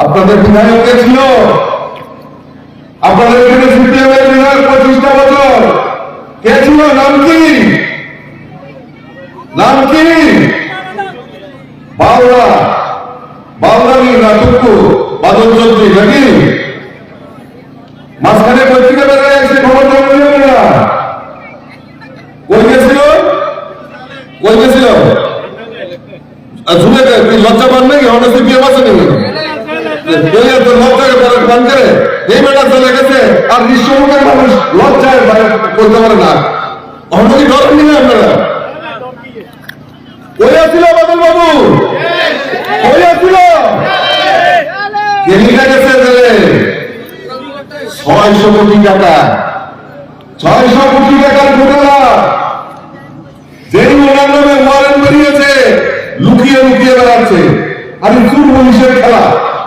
আপনাদের বিধায়ক ছিল? আপনাদের এখানে সিপিএমের বিধায়ক পঁচিশটা বছর। কে ছিল? নাম কি? নাম কি? বাউলা। বাউলানি না টুকু বাদল চৌধুরী, নাকি? মাঝখানে পত্রিকা বেড়ে এসে খবর জমা না। কই গেছিল? কই গেছিল? লজ্জা পান নাকি? আমার সিপিএম আছে নাকি? আর ছয়শো কোটি টাকা। ছয়শো কোটি টাকার ঘটনা যেই ওনার বেরিয়েছে। লুকিয়ে লুকিয়ে বেড়াচ্ছে। আমি চুর পুলিশের খেলা।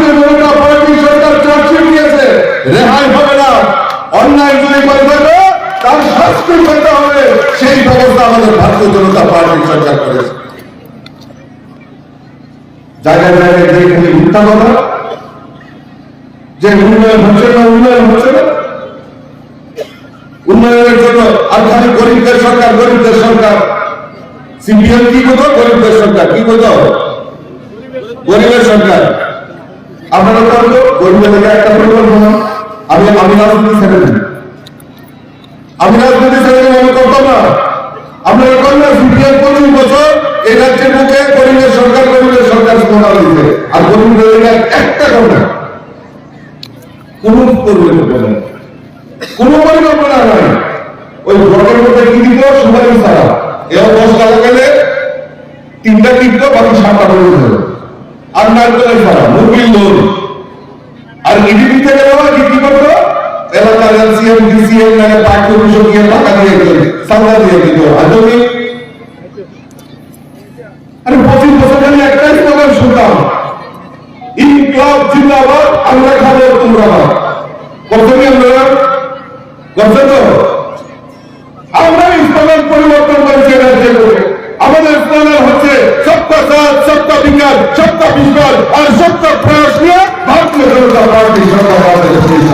ভারতীয় জনতা পার্টি সরকার চার্জশিট দিয়েছে। রেহাই হবে না। অন্যায় যদি করে থাকে, তার শাস্তি পেতে হবে। সেই ব্যবস্থা আমাদের ভারতীয় জনতা পার্টি সরকার করেছে। সরকার। আপনারা করতো গরিবের থেকে একটা পরিকল্পনা আমি আমি রাজনীতি দিই আমি রাজনীতি দিই আমি করতাম না। আপনারা করেন না, সিপিএম পঁচিশ বছর এই রাজ্যের মুখে গরিবের সরকার গরিবের সরকার স্লোগান দিচ্ছে আর এলাকায় একটা করে কোন নেই। কোনো পরিকল্পনা নাই ওই ব্লকের মধ্যে কি দিত সুপারি ছাড়া। এও দশ টাকা গেলে তিনটা টিপতো বাকি সাতটা করে দিল আর নারকেলের ছাড়া মুরগির লোন। আর ইডিপি থেকে নেওয়া কি কি করতো এলাকার এলসিএম, ডিসিএম মানে পার্টি অফিসে গিয়ে টাকা দিয়ে দিত সামলা দিয়ে দিত। আর তুমি? আরে পঁচিশ বছর ধরে একটাই স্লোগান শুনতাম ইনকলাব জিন্দাবাদ, আমরা খাব তোমরা। করছ কি আপনারা? করছেন তো? साथ सबका विकास सबका विश्वास और सबका प्रयास किया भारतीय जनता पार्टी जनता पार्टी